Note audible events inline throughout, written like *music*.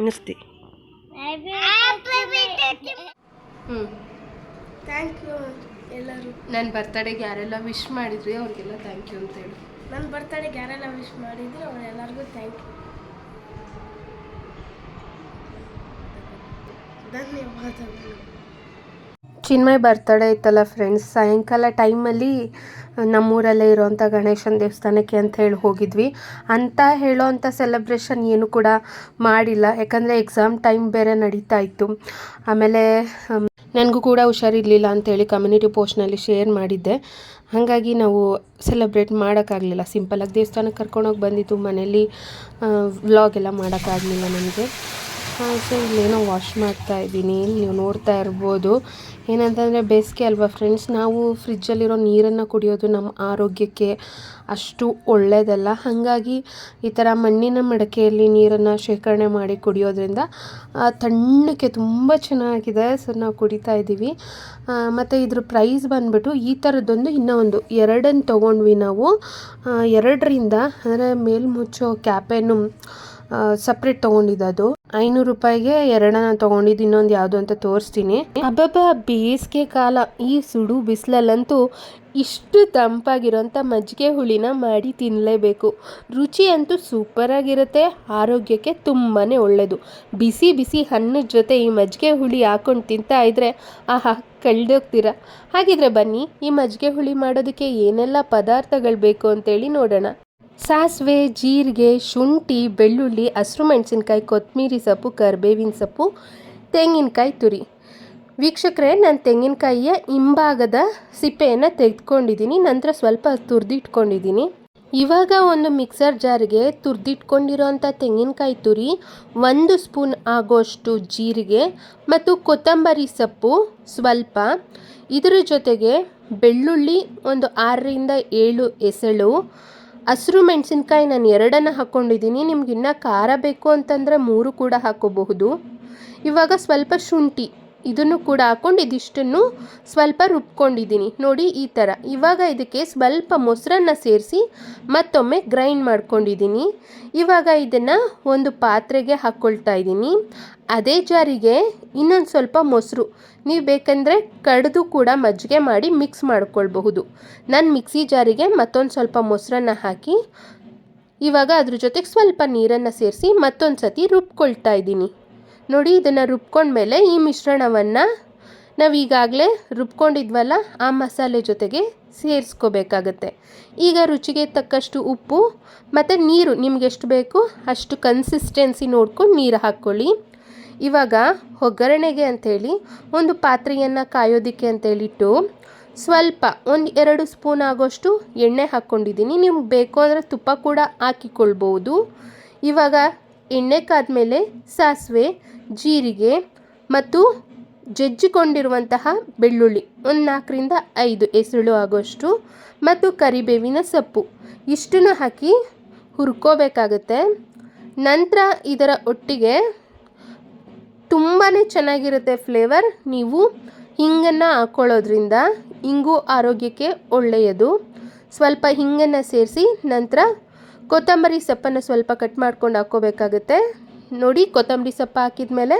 ಎನಿಸ್ತಿ ಹ್ಞೂ thank you ಎಲ್ಲರೂ. ನನ್ನ ಬರ್ತಡೇಗೆ ಯಾರೆಲ್ಲ ವಿಶ್ ಮಾಡಿದ್ರಿ ಅವ್ರಿಗೆಲ್ಲ ಥ್ಯಾಂಕ್ ಯು ಅಂತ ಹೇಳಿ. ನನ್ನ ಬರ್ತಡೆಗೆ ಯಾರೆಲ್ಲ ವಿಶ್ ಮಾಡಿದ್ರು ಅವರೆಲ್ಲರಿಗೂ ಥ್ಯಾಂಕ್ ಯು ಧನ್ಯವಾದಗಳು. ಚಿನ್ಮಯ್ ಬರ್ತಡೇ ಇತ್ತಲ್ಲ ಫ್ರೆಂಡ್ಸ್ ಸಾಯಂಕಾಲ ಟೈಮಲ್ಲಿ ನಮ್ಮೂರಲ್ಲೇ ಇರೋವಂಥ ಗಣೇಶನ ದೇವಸ್ಥಾನಕ್ಕೆ ಅಂತ ಹೇಳಿ ಹೋಗಿದ್ವಿ. ಅಂತ ಹೇಳೋವಂಥ ಸೆಲೆಬ್ರೇಷನ್ ಏನು ಕೂಡ ಮಾಡಿಲ್ಲ. ಯಾಕಂದರೆ ಎಕ್ಸಾಮ್ ಟೈಮ್ ಬೇರೆ ನಡೀತಾ ಇತ್ತು. ಆಮೇಲೆ ನನಗೂ ಕೂಡ ಹುಷಾರಿರಲಿಲ್ಲ ಅಂತೇಳಿ ಕಮ್ಯುನಿಟಿ ಪೋಸ್ಟ್ನಲ್ಲಿ ಶೇರ್ ಮಾಡಿದ್ದೆ. ಹಾಗಾಗಿ ನಾವು ಸೆಲೆಬ್ರೇಟ್ ಮಾಡೋಕ್ಕಾಗಲಿಲ್ಲ. ಸಿಂಪಲಾಗಿ ದೇವಸ್ಥಾನಕ್ಕೆ ಕರ್ಕೊಂಡೋಗಿ ಬಂದಿದ್ದು ಮನೇಲಿ ವ್ಲಾಗ್ ಎಲ್ಲ ಮಾಡೋಕ್ಕಾಗಲಿಲ್ಲ ನನಗೆ ಸೊ ಇಲ್ಲೇನೋ ವಾಶ್ ಮಾಡ್ತಾ ಇದ್ದೀನಿ. ನೀವು ನೋಡ್ತಾ ಇರ್ಬೋದು. ಏನಂತಂದರೆ ಬೇಸಿಗೆ ಅಲ್ವಾ ಫ್ರೆಂಡ್ಸ್ ನಾವು ಫ್ರಿಜ್ಜಲ್ಲಿರೋ ನೀರನ್ನು ಕುಡಿಯೋದು ನಮ್ಮ ಆರೋಗ್ಯಕ್ಕೆ ಅಷ್ಟು ಒಳ್ಳೆಯದಲ್ಲ ಹಾಗಾಗಿ ಈ ಥರ ಮಣ್ಣಿನ ಮಡಕೆಯಲ್ಲಿ ನೀರನ್ನು ಶೇಖರಣೆ ಮಾಡಿ ಕುಡಿಯೋದ್ರಿಂದ ತಣ್ಣಕ್ಕೆ ತುಂಬ ಚೆನ್ನಾಗಿದೆ. ಸೊ ನಾವು ಕುಡಿತಾ ಇದ್ದೀವಿ. ಮತ್ತು ಇದ್ರ ಪ್ರೈಸ್ ಬಂದುಬಿಟ್ಟು ಈ ಥರದ್ದೊಂದು ಇನ್ನೂ ಒಂದು ಎರಡನ್ನು ತೊಗೊಂಡ್ವಿ ನಾವು. ಎರಡರಿಂದ, ಅಂದರೆ ಮೇಲ್ಮುಚ್ಚೋ ಕ್ಯಾಪೇನು ಸಪ್ರೇಟ್ ತೊಗೊಂಡಿದ್ದು ಅದು ಐನೂರು ರೂಪಾಯಿಗೆ ಎರಡನ್ನ ತೊಗೊಂಡಿದ್ದು, ಇನ್ನೊಂದು ಯಾವುದು ಅಂತ ತೋರಿಸ್ತೀನಿ. ಅಬ್ಬಬ್ಬ, ಬೇಸಿಗೆ ಕಾಲ. ಈ ಸುಡು ಬಿಸಿಲಲ್ಲಂತೂ ಇಷ್ಟು ತಂಪಾಗಿರೋಂಥ ಮಜ್ಜಿಗೆ ಹುಳಿನ ಮಾಡಿ ತಿನ್ನಲೇಬೇಕು ರುಚಿ ಅಂತೂ ಸೂಪರಾಗಿರುತ್ತೆ, ಆರೋಗ್ಯಕ್ಕೆ ತುಂಬಾ ಒಳ್ಳೆಯದು ಬಿಸಿ ಬಿಸಿ ಹಣ್ಣು ಜೊತೆ ಈ ಮಜ್ಜಿಗೆ ಹುಳಿ ಹಾಕೊಂಡು ತಿಂತಾ ಇದ್ರೆ, ಆಹಾ, ಕಳ್ದೋಗ್ತೀರಾ? ಹಾಗಿದ್ರೆ ಬನ್ನಿ, ಈ ಮಜ್ಜಿಗೆ ಹುಳಿ ಮಾಡೋದಕ್ಕೆ ಏನೆಲ್ಲ ಪದಾರ್ಥಗಳು ಬೇಕು ಅಂತೇಳಿ ನೋಡೋಣ. ಸಾಸಿವೆ, ಜೀರಿಗೆ, ಶುಂಠಿ, ಬೆಳ್ಳುಳ್ಳಿ, ಹಸಿರು ಮೆಣಸಿನ್ಕಾಯಿ ಕೊತ್ತಂಬರಿ ಸೊಪ್ಪು, ಕರಿಬೇವಿನ ಸೊಪ್ಪು, ತೆಂಗಿನಕಾಯಿ ತುರಿ. ವೀಕ್ಷಕರೇ, ನಾನು ತೆಂಗಿನಕಾಯಿಯ ಹಿಂಭಾಗದ ಸಿಪ್ಪೆಯನ್ನು ತೆಗೆದುಕೊಂಡಿದ್ದೀನಿ. ನಂತರ ಸ್ವಲ್ಪ ತುರಿದಿಟ್ಕೊಂಡಿದ್ದೀನಿ. ಇವಾಗ ಒಂದು ಮಿಕ್ಸರ್ ಜಾರಿಗೆ ತುರಿದಿಟ್ಕೊಂಡಿರೋಂಥ ತೆಂಗಿನಕಾಯಿ ತುರಿ, ಒಂದು ಸ್ಪೂನ್ ಆಗೋಷ್ಟು ಜೀರಿಗೆ ಮತ್ತು ಕೊತ್ತಂಬರಿ ಸೊಪ್ಪು ಸ್ವಲ್ಪ. ಇದರ ಜೊತೆಗೆ ಬೆಳ್ಳುಳ್ಳಿ ಒಂದು ಆರರಿಂದ ಏಳು ಎಸಳು ಹಸಿರು ಮೆಣಸಿನ್ಕಾಯಿ ನಾನು ಎರಡನ್ನು ಹಾಕ್ಕೊಂಡಿದ್ದೀನಿ ನಿಮ್ಗೆ ಇನ್ನೂ ಖಾರ ಬೇಕು ಅಂತಂದರೆ ಮೂರು ಕೂಡ ಹಾಕೋಬಹುದು. ಇವಾಗ ಸ್ವಲ್ಪ ಶುಂಠಿ, ಇದನ್ನು ಕೂಡ ಹಾಕ್ಕೊಂಡು ಇದಿಷ್ಟನ್ನು ಸ್ವಲ್ಪ ರುಬ್ಕೊಂಡಿದ್ದೀನಿ. ನೋಡಿ ಈ ಥರ ಇವಾಗ ಇದಕ್ಕೆ ಸ್ವಲ್ಪ ಮೊಸರನ್ನ ಸೇರಿಸಿ ಮತ್ತೊಮ್ಮೆ ಗ್ರೈಂಡ್ ಮಾಡ್ಕೊಂಡಿದ್ದೀನಿ. ಇವಾಗ ಇದನ್ನು ಒಂದು ಪಾತ್ರೆಗೆ ಹಾಕ್ಕೊಳ್ತಾ ಇದ್ದೀನಿ. ಅದೇ ಜಾರಿಗೆ ಇನ್ನೊಂದು ಸ್ವಲ್ಪ ಮೊಸರು. ನೀವು ಬೇಕಂದರೆ ಕಡಿದು ಕೂಡ ಮಜ್ಜಿಗೆ ಮಾಡಿ ಮಿಕ್ಸ್ ಮಾಡ್ಕೊಳ್ಬಹುದು. ನಾನು ಮಿಕ್ಸಿ ಜಾರಿಗೆ ಮತ್ತೊಂದು ಸ್ವಲ್ಪ ಮೊಸರನ್ನ ಹಾಕಿ, ಇವಾಗ ಅದ್ರ ಜೊತೆಗೆ ಸ್ವಲ್ಪ ನೀರನ್ನು ಸೇರಿಸಿ ಮತ್ತೊಂದು ಸತಿ ರುಬ್ಕೊಳ್ತಾ ಇದ್ದೀನಿ. ನೋಡಿ, ಇದನ್ನು ರುಬ್ಕೊಂಡ್ಮೇಲೆ ಈ ಮಿಶ್ರಣವನ್ನು ನಾವು ಈಗಾಗಲೇ ರುಬ್ಕೊಂಡಿದ್ವಲ್ಲ, ಆ ಮಸಾಲೆ ಜೊತೆಗೆ ಸೇರಿಸ್ಕೋಬೇಕಾಗತ್ತೆ. ಈಗ ರುಚಿಗೆ ತಕ್ಕಷ್ಟು ಉಪ್ಪು ಮತ್ತು ನೀರು ನಿಮ್ಗೆ ಎಷ್ಟು ಬೇಕು ಅಷ್ಟು ಕನ್ಸಿಸ್ಟೆನ್ಸಿ ನೋಡ್ಕೊಂಡು ನೀರು ಹಾಕ್ಕೊಳ್ಳಿ. ಇವಾಗ ಒಗ್ಗರಣೆಗೆ ಅಂಥೇಳಿ ಒಂದು ಪಾತ್ರೆಯನ್ನು ಕಾಯೋದಕ್ಕೆ ಅಂತೇಳಿಟ್ಟು ಸ್ವಲ್ಪ ಒಂದು ಎರಡು ಸ್ಪೂನ್ ಆಗೋಷ್ಟು ಎಣ್ಣೆ ಹಾಕ್ಕೊಂಡಿದ್ದೀನಿ. ನಿಮ್ಗೆ ಬೇಕು ಅಂದರೆ ತುಪ್ಪ ಕೂಡ ಹಾಕಿಕೊಳ್ಬೋದು. ಇವಾಗ ಎಣ್ಣೆ ಕಾದ್ಮೇಲೆ ಸಾಸಿವೆ, ಜೀರಿಗೆ ಮತ್ತು ಜಜ್ಜಿಕೊಂಡಿರುವಂತಹ ಬೆಳ್ಳುಳ್ಳಿ ಒಂದು ನಾಲ್ಕರಿಂದ ಐದು ಎಸಳು ಆಗೋಷ್ಟು ಮತ್ತು ಕರಿಬೇವಿನ ಸೊಪ್ಪು. ಇಷ್ಟನ್ನು ಹಾಕಿ ಹುರ್ಕೋಬೇಕಾಗತ್ತೆ. ನಂತರ ಇದರ ಒಟ್ಟಿಗೆ ತುಂಬಾ ಚೆನ್ನಾಗಿರುತ್ತೆ ಫ್ಲೇವರ್ ನೀವು ಹಿಂಗನ್ನು ಹಾಕ್ಕೊಳ್ಳೋದ್ರಿಂದ ಹಿಂಗು ಆರೋಗ್ಯಕ್ಕೆ ಒಳ್ಳೆಯದು. ಸ್ವಲ್ಪ ಹಿಂಗನ್ನು ಸೇರಿಸಿ ನಂತರ ಕೊತ್ತಂಬರಿ ಸೊಪ್ಪನ್ನು ಸ್ವಲ್ಪ ಕಟ್ ಮಾಡ್ಕೊಂಡು ಹಾಕ್ಕೋಬೇಕಾಗುತ್ತೆ. ನೋಡಿ, ಕೊತ್ತಂಬರಿ ಸೊಪ್ಪು ಹಾಕಿದ ಮೇಲೆ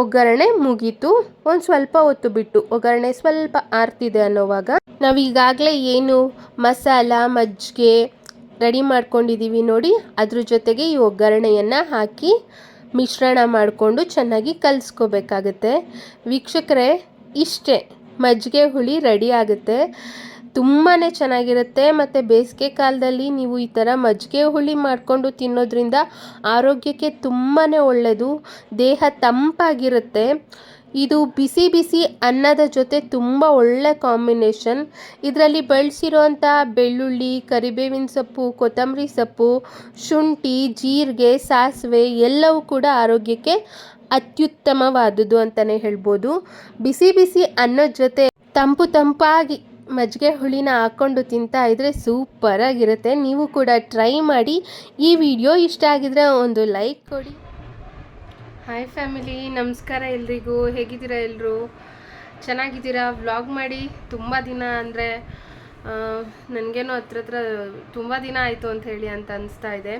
ಒಗ್ಗರಣೆ ಮುಗೀತು. ಒಂದು ಸ್ವಲ್ಪ ಹೊತ್ತು ಬಿಟ್ಟು, ಒಗ್ಗರಣೆ ಸ್ವಲ್ಪ ಆರ್ತಿದೆ ಅನ್ನೋವಾಗ ನಾವು ಈಗಾಗಲೇ ಏನು ಮಸಾಲ, ಮಜ್ಜಿಗೆ ರೆಡಿ ಮಾಡ್ಕೊಂಡಿದ್ದೀವಿ ನೋಡಿ. ಅದ್ರ ಜೊತೆಗೆ ಈ ಒಗ್ಗರಣೆಯನ್ನು ಹಾಕಿ ಮಿಶ್ರಣ ಮಾಡಿಕೊಂಡು ಚೆನ್ನಾಗಿ ಕಲಿಸ್ಕೋಬೇಕಾಗತ್ತೆ. ವೀಕ್ಷಕರೇ, ಇಷ್ಟೇ. ಮಜ್ಜಿಗೆ ಹುಳಿ ರೆಡಿ ಆಗುತ್ತೆ. ತುಂಬಾ ಚೆನ್ನಾಗಿರುತ್ತೆ ಮತ್ತು ಬೇಸಿಗೆ ಕಾಲದಲ್ಲಿ ನೀವು ಈ ಥರ ಮಜ್ಜಿಗೆ ಹುಳಿ ಮಾಡಿಕೊಂಡು ತಿನ್ನೋದ್ರಿಂದ ಆರೋಗ್ಯಕ್ಕೆ ತುಂಬಾ ಒಳ್ಳೆಯದು ದೇಹ ತಂಪಾಗಿರುತ್ತೆ. ಇದು ಬಿಸಿ ಬಿಸಿ ಅನ್ನದ ಜೊತೆ ತುಂಬ ಒಳ್ಳೆ ಕಾಂಬಿನೇಷನ್. ಇದರಲ್ಲಿ ಬಳಸಿರೋಂಥ ಬೆಳ್ಳುಳ್ಳಿ, ಕರಿಬೇವಿನ ಸೊಪ್ಪು, ಕೊತ್ತಂಬರಿ ಸೊಪ್ಪು, ಶುಂಠಿ, ಜೀರಿಗೆ, ಸಾಸಿವೆ ಎಲ್ಲವೂ ಕೂಡ ಆರೋಗ್ಯಕ್ಕೆ ಅತ್ಯುತ್ತಮವಾದುದು ಅಂತಲೇ ಹೇಳ್ಬೋದು. ಬಿಸಿ ಬಿಸಿ ಅನ್ನದ ಜೊತೆ ತಂಪು ತಂಪಾಗಿ ಮಜ್ಜಿಗೆ ಹುಳಿನ ಹಾಕ್ಕೊಂಡು ತಿಂತಾ ಇದ್ರೆ ಸೂಪರಾಗಿರುತ್ತೆ. ನೀವು ಕೂಡ ಟ್ರೈ ಮಾಡಿ ಈ ವಿಡಿಯೋ ಇಷ್ಟ ಆಗಿದ್ರೆ ಒಂದು ಲೈಕ್ ಕೊಡಿ. ಹಾಯ್ ಫ್ಯಾಮಿಲಿ ನಮಸ್ಕಾರ ಎಲ್ರಿಗೂ. ಹೇಗಿದ್ದೀರಾ ಎಲ್ಲರೂ ಚೆನ್ನಾಗಿದ್ದೀರಾ? ವ್ಲಾಗ್ ಮಾಡಿ ತುಂಬ ದಿನ ಅಂದರೆ ನನಗೇನೋ ಹತ್ರ ಹತ್ರ ತುಂಬ ದಿನ ಆಯಿತು ಅಂತ ಹೇಳಿ ಅಂತ ಅನಿಸ್ತಾ ಇದೆ.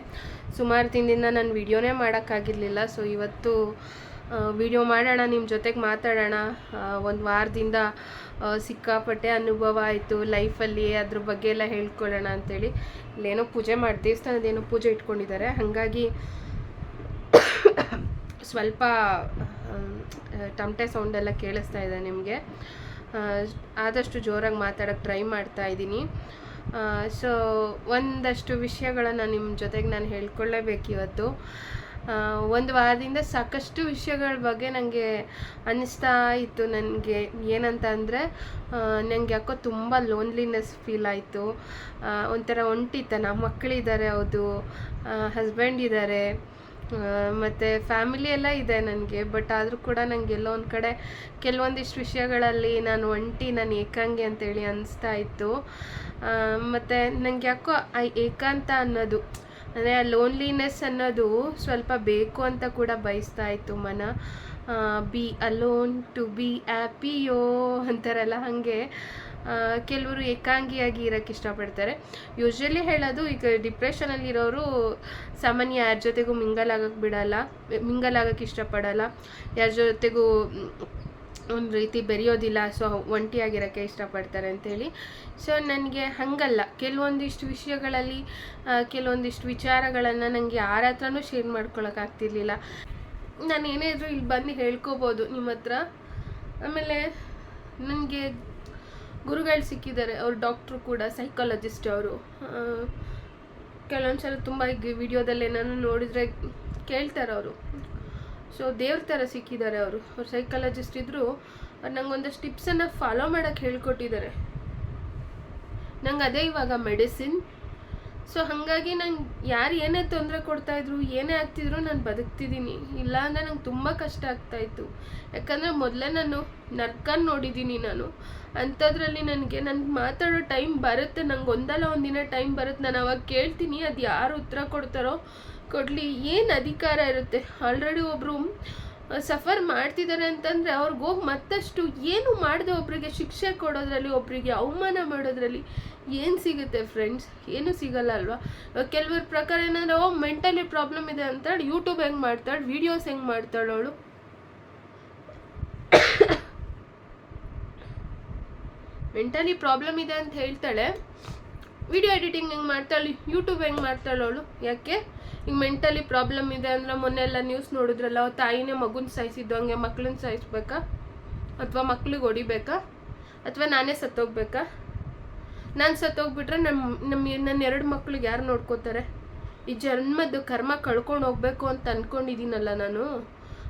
ಸುಮಾರು ದಿನದಿಂದ ನಾನು ವಿಡಿಯೋನೇ ಮಾಡೋಕ್ಕಾಗಿರಲಿಲ್ಲ. ಸೊ ಇವತ್ತು ವಿಡಿಯೋ ಮಾಡೋಣ ನಿಮ್ಮ ಜೊತೆಗೆ ಮಾತಾಡೋಣ. ಒಂದು ವಾರದಿಂದ ಸಿಕ್ಕಾಪಟ್ಟೆ ಅನುಭವ ಆಯಿತು. ಲೈಫಲ್ಲಿ ಅದ್ರ ಬಗ್ಗೆ ಎಲ್ಲ ಹೇಳ್ಕೊಳ್ಳೋಣ ಅಂತೇಳಿ. ಇಲ್ಲೇನೋ ಪೂಜೆ ಮಾಡಿ ದೇವಸ್ಥಾನದೇನೋ ಪೂಜೆ ಇಟ್ಕೊಂಡಿದ್ದಾರೆ. ಹಾಗಾಗಿ ಸ್ವಲ್ಪ ಟಮಟೆ ಸೌಂಡೆಲ್ಲ ಕೇಳಿಸ್ತಾ ಇದೆ ನಿಮಗೆ. ಆದಷ್ಟು ಜೋರಾಗಿ ಮಾತಾಡೋಕ್ಕೆ ಟ್ರೈ ಮಾಡ್ತಾ ಇದ್ದೀನಿ. ಸೊ ಒಂದಷ್ಟು ವಿಷಯಗಳನ್ನು ನಿಮ್ಮ ಜೊತೆಗೆ ನಾನು ಹೇಳ್ಕೊಳ್ಳೇಬೇಕು ಇವತ್ತು. ಒಂದು ವಾರದಿಂದ ಸಾಕಷ್ಟು ವಿಷಯಗಳ ಬಗ್ಗೆ ನನಗೆ ಅನ್ನಿಸ್ತಾ ಇತ್ತು ನನಗೆ. ಏನಂತ ಅಂದರೆ ನನಗೆ ಯಾಕೋ ತುಂಬ ಲೋನ್ಲಿನೆಸ್ ಫೀಲ್ ಆಯಿತು. ಒಂಥರ ಒಂಟಿತನ. ಮಕ್ಕಳಿದ್ದಾರೆ ಹೌದು ಹಸ್ಬೆಂಡ್ ಇದ್ದಾರೆ ಮತ್ತು ಫ್ಯಾಮಿಲಿ ಎಲ್ಲ ಇದೆ ನನಗೆ ಬಟ್ ಆದರೂ ಕೂಡ ನನಗೆ ಎಲ್ಲೋ ಒಂದು ಕಡೆ ಕೆಲವೊಂದಿಷ್ಟು ವಿಷಯಗಳಲ್ಲಿ ನಾನು ಒಂಟಿ, ನಾನು ಏಕಾಂಗಿ ಅಂತೇಳಿ ಅನಿಸ್ತಾ ಇತ್ತು. ಮತ್ತು ನನಗೆ ಯಾಕೋ ಆ ಏಕಾಂತ ಅನ್ನೋದು, ಅಂದರೆ ಆ ಲೋನ್ಲಿನೆಸ್ ಅನ್ನೋದು ಸ್ವಲ್ಪ ಬೇಕು ಅಂತ ಕೂಡ ಬಯಸ್ತಾ ಇತ್ತು ಮನ. Be alone to be happy ಅಂತಾರಲ್ಲ ಹಾಗೆ. ಕೆಲವರು ಏಕಾಂಗಿಯಾಗಿ ಇರೋಕ್ಕೆ ಇಷ್ಟಪಡ್ತಾರೆ. ಯೂಶ್ವಲಿ ಹೇಳೋದು ಈಗ ಡಿಪ್ರೆಷನಲ್ಲಿರೋರು ಸಾಮಾನ್ಯ ಯಾರ ಜೊತೆಗೂ ಮಿಂಗಲ್ ಆಗೋಕ್ಕೆ ಬಿಡಲ್ಲ ಮಿಂಗಲ್ ಆಗೋಕ್ಕೆ ಇಷ್ಟಪಡಲ್ಲ. ಯಾರ ಜೊತೆಗೂ ಒಂದು ರೀತಿ ಬೆರೆಯೋದಿಲ್ಲ, ಸೊ ಒಂಟಿಯಾಗಿರೋಕ್ಕೆ ಇಷ್ಟಪಡ್ತಾರೆ ಅಂಥೇಳಿ ಸೊ ನನಗೆ ಹಾಗಲ್ಲ. ಕೆಲವೊಂದಿಷ್ಟು ವಿಷಯಗಳಲ್ಲಿ ಕೆಲವೊಂದಿಷ್ಟು ವಿಚಾರಗಳನ್ನು ನನಗೆ ಯಾರ ಹತ್ರನೂ ಶೇರ್ ಮಾಡ್ಕೊಳಕ್ಕಾಗ್ತಿರ್ಲಿಲ್ಲ ನಾನು ಏನೇ ಇದ್ರೂ ಇಲ್ಲಿ ಬಂದು ಹೇಳ್ಕೋಬೋದು ನಿಮ್ಮ ಹತ್ರ. ಆಮೇಲೆ ನನಗೆ ಗುರುಗಳು ಸಿಕ್ಕಿದ್ದಾರೆ, ಅವರು ಡಾಕ್ಟ್ರು ಕೂಡ ಸೈಕಾಲಜಿಸ್ಟ್ ಅವರು. ಕೆಲವೊಂದು ಸಲ ತುಂಬ ಈಗ ವಿಡಿಯೋದಲ್ಲಿ ಏನಾದ್ರು ನೋಡಿದರೆ ಕೇಳ್ತಾರೆ ಅವರು. ಸೊ ದೇವ್ರ ಥರ ಸಿಕ್ಕಿದ್ದಾರೆ ಅವರು. ಅವ್ರು ಸೈಕಾಲಜಿಸ್ಟ್ ಇದ್ದರು ನಂಗೆ ಒಂದಷ್ಟು ಟಿಪ್ಸನ್ನು ಫಾಲೋ ಮಾಡೋಕ್ಕೆ ಹೇಳ್ಕೊಟ್ಟಿದ್ದಾರೆ. ನಂಗೆ ಅದೇ ಇವಾಗ ಮೆಡಿಸಿನ್ ಸೊ ಹಾಗಾಗಿ ನಂಗೆ ಯಾರು ಏನೇ ತೊಂದರೆ ಕೊಡ್ತಾಯಿದ್ರು ಏನೇ ಆಗ್ತಿದ್ರು ನಾನು ಬದುಕ್ತಿದ್ದೀನಿ ಇಲ್ಲ ಅಂದರೆ ನಂಗೆ ತುಂಬ ಕಷ್ಟ ಆಗ್ತಾಯಿತ್ತು ಯಾಕಂದರೆ ಮೊದಲೇ ನಾನು ನರ್ಕನ್ ನೋಡಿದ್ದೀನಿ ನಾನು. ಅಂಥದ್ರಲ್ಲಿ ನನಗೆ ನನಗೆ ಮಾತಾಡೋ ಟೈಮ್ ಬರುತ್ತೆ. ನಂಗೆ ಒಂದಲ್ಲ ಒಂದಿನ ಟೈಮ್ ಬರುತ್ತೆ. ನಾನು ಅವಾಗ ಕೇಳ್ತೀನಿ ಅದು ಯಾರು ಉತ್ತರ ಕೊಡ್ತಾರೋ. ಕೊಡಲಿ, ಏನು ಅಧಿಕಾರ ಇರುತ್ತೆ? ಆಲ್ರೆಡಿ ಒಬ್ಬರು ಸಫರ್ ಮಾಡ್ತಿದ್ದಾರೆ ಅಂತಂದರೆ ಅವ್ರಿಗೆ ಹೋಗಿ ಮತ್ತಷ್ಟು ಏನು ಮಾಡಿದೆ ಒಬ್ಬರಿಗೆ ಶಿಕ್ಷೆ ಕೊಡೋದ್ರಲ್ಲಿ ಒಬ್ಬರಿಗೆ ಅವಮಾನ ಮಾಡೋದ್ರಲ್ಲಿ ಏನು ಸಿಗುತ್ತೆ ಫ್ರೆಂಡ್ಸ್ ಏನು ಸಿಗಲ್ಲ ಅಲ್ವಾ? ಕೆಲವ್ರ ಪ್ರಕಾರ ಏನಂದ್ರೆ, ಓ ಮೆಂಟಲಿ ಪ್ರಾಬ್ಲಮ್ ಇದೆ ಅಂತೇಳಿ ಯೂಟ್ಯೂಬ್ ಹೆಂಗೆ ಮಾಡ್ತಾಳೆ ವೀಡಿಯೋಸ್ ಹೆಂಗೆ ಮಾಡ್ತಾಳೆ ಅವಳು? *coughs* ಮೆಂಟಲಿ ಪ್ರಾಬ್ಲಮ್ ಇದೆ ಅಂತ ಹೇಳ್ತಾಳೆ. ವಿಡಿಯೋ ಎಡಿಟಿಂಗ್ ಹೆಂಗೆ ಮಾಡ್ತಾಳೆ ಯೂಟ್ಯೂಬ್ ಹೆಂಗೆ ಮಾಡ್ತಾಳವಳು ಯಾಕೆ? ಈಗ ಮೆಂಟಲಿ ಪ್ರಾಬ್ಲಮ್ ಇದೆ ಅಂದ್ರೆ ಮೊನ್ನೆ ಎಲ್ಲ ನ್ಯೂಸ್ ನೋಡಿದ್ರಲ್ಲ ಅವ್ರ ತಾಯಿನೇ ಮಗುನ ಸಾಯಿಸಿದ್ದು, ಹಂಗೆ ಮಕ್ಳನ್ನ ಸಾಯಿಸ್ಬೇಕಾ? ಅಥವಾ ಮಕ್ಳಿಗೆ ಹೊಡಿಬೇಕಾ? ಅಥವಾ ನಾನೇ ಸತ್ತೋಗ್ಬೇಕಾ? ನಾನು ಸತ್ತೋಗ್ಬಿಟ್ರೆ ನಮ್ಮ ನಮ್ಮ ನನ್ನ ಎರಡು ಮಕ್ಳಿಗೆ ಯಾರು ನೋಡ್ಕೋತಾರೆ? ಈ ಜನ್ಮದ ಕರ್ಮ ಕಳ್ಕೊಂಡು ಹೋಗ್ಬೇಕು ಅಂತ ಅಂದ್ಕೊಂಡಿದ್ದೀನಲ್ಲ ನಾನು.